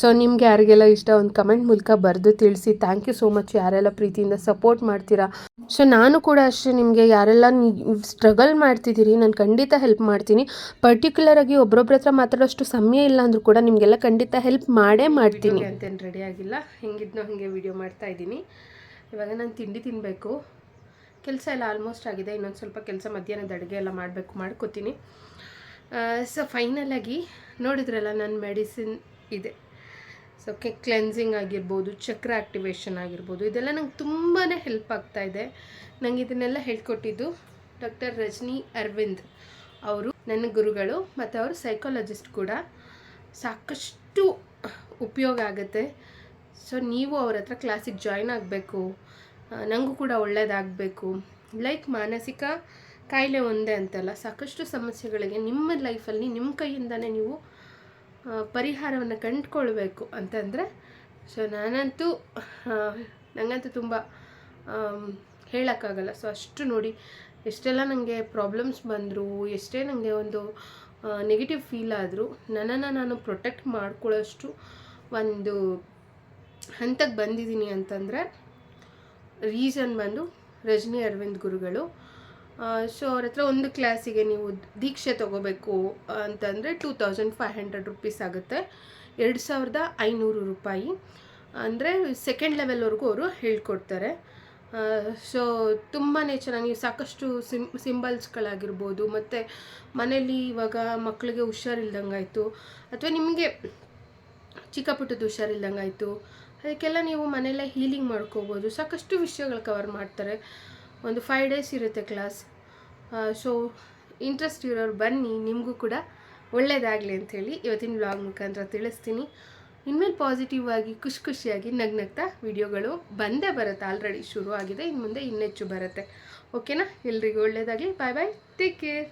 ಸೊ ನಿಮ್ಗೆ ಯಾರಿಗೆಲ್ಲ ಇಷ್ಟ ಒಂದು ಕಮೆಂಟ್ ಮೂಲಕ ಬರೆದು ತಿಳಿಸಿ. ಥ್ಯಾಂಕ್ ಯು ಸೋ ಮಚ್ ಯಾರೆಲ್ಲ ಪ್ರೀತಿಯಿಂದ ಸಪೋರ್ಟ್ ಮಾಡ್ತೀರಾ? ಸೊ ನಾನು ಕೂಡ ಅಷ್ಟೇ ನಿಮಗೆ ಯಾರೆಲ್ಲ ಸ್ಟ್ರಗಲ್ ಮಾಡ್ತಿದ್ದೀರಿ, ನಾನು ಖಂಡಿತ ಹೆಲ್ಪ್ ಮಾಡ್ತೀನಿ. ಪರ್ಟಿಕ್ಯುಲರ್ ಆಗಿ ಒಬ್ರೊಬ್ರ ಹತ್ರ ಮಾತಾಡೋಷ್ಟು ಸಮಯ ಇಲ್ಲ ಅಂದರೂ ಕೂಡ ನಿಮಗೆಲ್ಲ ಖಂಡಿತ ಹೆಲ್ಪ್ ಮಾಡೇ ಮಾಡ್ತೀನಿ. ಅಂತೇನು ರೆಡಿ ಆಗಿಲ್ಲ. ಹೆಂಗಿದ್ನೋ ಹಾಗೆ ವಿಡಿಯೋ ಮಾಡ್ತಾ ಇದ್ದೀನಿ. ಇವಾಗ ನಾನು ತಿಂಡಿ ತಿನ್ನಬೇಕು ಕೆಲಸ ಎಲ್ಲ ಆಲ್ಮೋಸ್ಟ್ ಆಗಿದೆ. ಇನ್ನೊಂದು ಸ್ವಲ್ಪ ಕೆಲಸ ಮಧ್ಯಾಹ್ನದ ಅಡುಗೆ ಎಲ್ಲ ಮಾಡಬೇಕು, ಮಾಡ್ಕೋತೀನಿ. ಸೊ ಫೈನಲಾಗಿ ನೋಡಿದ್ರಲ್ಲ ನನ್ನ ಮೆಡಿಸಿನ್ ಇದೆ. ಸೊ ಕೆ ಕ್ಲೆನ್ಸಿಂಗ್ ಆಗಿರ್ಬೋದು, ಚಕ್ರ ಆ್ಯಕ್ಟಿವೇಶನ್ ಆಗಿರ್ಬೋದು, ಇದೆಲ್ಲ ನಂಗೆ ತುಂಬಾ ಹೆಲ್ಪ್ ಆಗ್ತಾ ಇದೆ. ನಂಗೆ ಇದನ್ನೆಲ್ಲ ಹೇಳ್ಕೊಟ್ಟಿದ್ದು ಡಾಕ್ಟರ್ ರಜನಿ ಅರವಿಂದ್ ಅವರು. ನನ್ನ ಗುರುಗಳು ಮತ್ತು ಅವರು ಸೈಕಾಲಜಿಸ್ಟ್ ಕೂಡ. ಸಾಕಷ್ಟು ಉಪಯೋಗ ಆಗುತ್ತೆ. ಸೊ ನೀವು ಅವ್ರ ಹತ್ರ ಕ್ಲಾಸಿಗೆ ಜಾಯ್ನ್ ಆಗಬೇಕು. ನನಗೂ ಕೂಡ ಒಳ್ಳೆಯದಾಗಬೇಕು ಲೈಕ್ ಮಾನಸಿಕ ಕಾಯಿಲೆ ಒಂದೇ ಅಂತಲ್ಲ, ಸಾಕಷ್ಟು ಸಮಸ್ಯೆಗಳಿಗೆ ನಿಮ್ಮ ಲೈಫಲ್ಲಿ ನಿಮ್ಮ ಕೈಯಿಂದನೇ ನೀವು ಪರಿಹಾರವನ್ನು ಕಂಡುಕೊಳ್ಬೇಕು ಅಂತಂದರೆ ಸೊ ನಾನಂತೂ ನನಗಂತೂ ತುಂಬ ಹೇಳೋಕ್ಕಾಗಲ್ಲ. ಸೊ ಅಷ್ಟು ನೋಡಿ, ಎಷ್ಟೆಲ್ಲ ನನಗೆ ಪ್ರಾಬ್ಲಮ್ಸ್ ಬಂದರೂ, ಎಷ್ಟೇ ನನಗೆ ಒಂದು ನೆಗೆಟಿವ್ ಫೀಲ್ ಆದರೂ, ನನ್ನನ್ನು ನಾನು ಪ್ರೊಟೆಕ್ಟ್ ಮಾಡ್ಕೊಳ್ಳೋಷ್ಟು ಒಂದು ಹಂತಕ್ಕೆ ಬಂದಿದ್ದೀನಿ ಅಂತಂದರೆ ರೀಸನ್ ಬಂದು ರಜನಿ ಅರವಿಂದ್ ಗುರುಗಳು. ಸೊ ಅವ್ರ ಹತ್ರ ಒಂದು ಕ್ಲಾಸಿಗೆ ನೀವು ದೀಕ್ಷೆ ತೊಗೋಬೇಕು ಅಂತಂದರೆ two thousand five hundred rupees ಆಗುತ್ತೆ. ಎರಡು ಸಾವಿರದ ಐನೂರು ರೂಪಾಯಿ. ಅಂದರೆ ಸೆಕೆಂಡ್ ಲೆವೆಲ್ವರೆಗೂ ಅವರು ಹೇಳ್ಕೊಡ್ತಾರೆ. ಸೊ ತುಂಬಾ ಚೆನ್ನಾಗಿ ನೀವು ಸಾಕಷ್ಟು ಸಿಮ್ ಸಿಂಬಲ್ಸ್ಗಳಾಗಿರ್ಬೋದು, ಮತ್ತು ಮನೇಲಿ ಇವಾಗ ಮಕ್ಕಳಿಗೆ ಹುಷಾರಿಲ್ದಂಗಾಯಿತು, ಅಥವಾ ನಿಮಗೆ ಚಿಕ್ಕ ಪುಟ್ಟದ ಹುಷಾರಿಲ್ದಂಗಾಯಿತು. ಅದಕ್ಕೆಲ್ಲ ನೀವು ಮನೆಯಲ್ಲೇ ಹೀಲಿಂಗ್ ಮಾಡ್ಕೋಬೋದು. ಸಾಕಷ್ಟು ವಿಷಯಗಳು ಕವರ್ ಮಾಡ್ತಾರೆ. ಒಂದು ಫೈವ್ ಡೇಸ್ ಇರುತ್ತೆ ಕ್ಲಾಸ್ ಸೊ ಇಂಟ್ರೆಸ್ಟ್ ಇರೋರು ಬನ್ನಿ, ನಿಮಗೂ ಕೂಡ ಒಳ್ಳೆಯದಾಗಲಿ ಅಂಥೇಳಿ ಇವತ್ತಿನ ಬ್ಲಾಗ್ ಮುಖಾಂತರ ತಿಳಿಸ್ತೀನಿ. ಇನ್ಮೇಲೆ ಪಾಸಿಟಿವ್ ಆಗಿ, ಖುಷಿ ಖುಷಿಯಾಗಿ ನಗ್ನಗ್ತಾ ವಿಡಿಯೋಗಳು ಬಂದೇ ಬರುತ್ತೆ. ಆಲ್ರೆಡಿ ಶುರು ಆಗಿದೆ ಇನ್ನು ಮುಂದೆ ಇನ್ನೆಚ್ಚು ಬರುತ್ತೆ. ಓಕೆನಾ ಎಲ್ರಿಗೂ ಒಳ್ಳೆಯದಾಗಲಿ ಬಾಯ್ ಬಾಯ್ ಟೇಕ್ ಕೇರ್